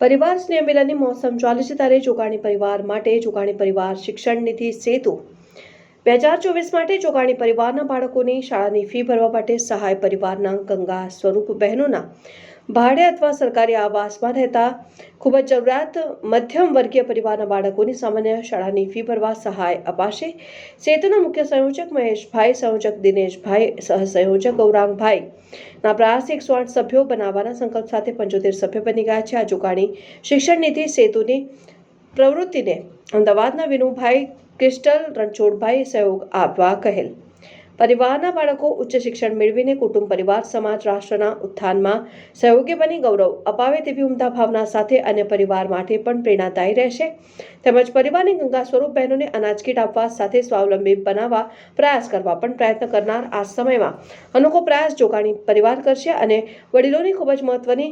પરિવાર સ્નેહ મિલનની મોસમ ચાલે છે ત્યારે જોગાણી પરિવાર માટે જોગાણી પરિવાર શિક્ષણ નિધિ સેતુ. બે હજાર ચોવીસ માટે જોગાણી પરિવારના બાળકોની શાળાની ફી ભરવા માટે સહાય પરિવારના ગંગા સ્વરૂપ બહેનોના ભાડે અથવા સરકારી આવાસમાં રહેતા ખૂબ જ જરૂરિયાત મધ્યમ વર્ગીય પરિવારના બાળકોની સામાન્ય શાળાની ફી ભરવા સહાય અપાશે. સેતુના મુખ્ય સંયોજક મહેશભાઈ, સંયોજક દિનેશભાઈ, સહસંયોજક ગૌરાંગભાઈ. ના પ્રયાસે એકસો આઠ સભ્યો બનાવવાના સંકલ્પ સાથે પંચોતેર સભ્ય બની ગયા છે. આ જોગાણી શિક્ષણ નીતિ સેતુની પ્રવૃત્તિને અમદાવાદના વિનુભાઈ, ક્રિસ્ટલ રણછોડભાઈ સહયોગ આપવા કહેલ. પરિવારના બાળકો ઉચ્ચ શિક્ષણ મેળવીને કુટુંબ પરિવાર, સમાજ, રાષ્ટ્રના ઉત્થાનમાં સહયોગી બની ગૌરવ અપાવે તેવી ઉમદા ભાવના સાથે અને પરિવાર માટે પણ પ્રેરણાદાયી રહેશે. તેમજ પરિવારની ગંગા સ્વરૂપ બહેનોને અનાજ કીટ આપવા સાથે સ્વાવલંબી બનાવવા પ્રયાસ કરવા પણ પ્રયત્ન કરનાર આ સમયમાં અનોખો પ્રયાસ જોગાણી પરિવાર કરશે અને વડીલોની ખૂબ જ મહત્વની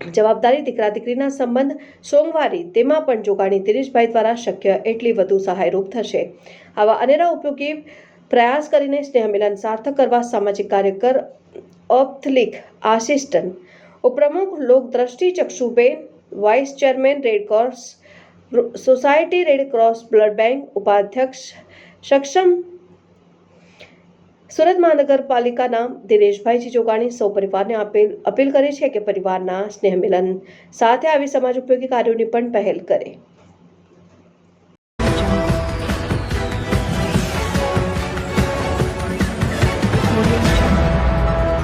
જવાબદારી દીકરા દીકરીના સંબંધ સોમવારી તેમાં પણ જોગાણી દિનેશભાઈ દ્વારા શક્ય એટલી વધુ સહાયરૂપ થશે. આવા અનેરા ઉપયોગી પ્રયાસ કરીને સ્નેહ મિલન સાર્થક કરવા સામાજિક કાર્યકર ઓપ્થલિક આસિસ્ટન્ટ, ઉપપ્રમુખ લોકદ્રષ્ટિ ચક્ષુબેન, vice chairman red cross society red cross blood bank ઉપાધ્યક્ષ, સક્ષમ સુરત મહાનગરપાલિકાના દિનેશભાઈ જોગાણી સૌ પરિવારને આપેલ અપીલ કરે છે કે પરિવારના સ્નેહ મિલન સાથે આવી સમાજ ઉપયોગી કાર્યોની પણ પહેલ કરે.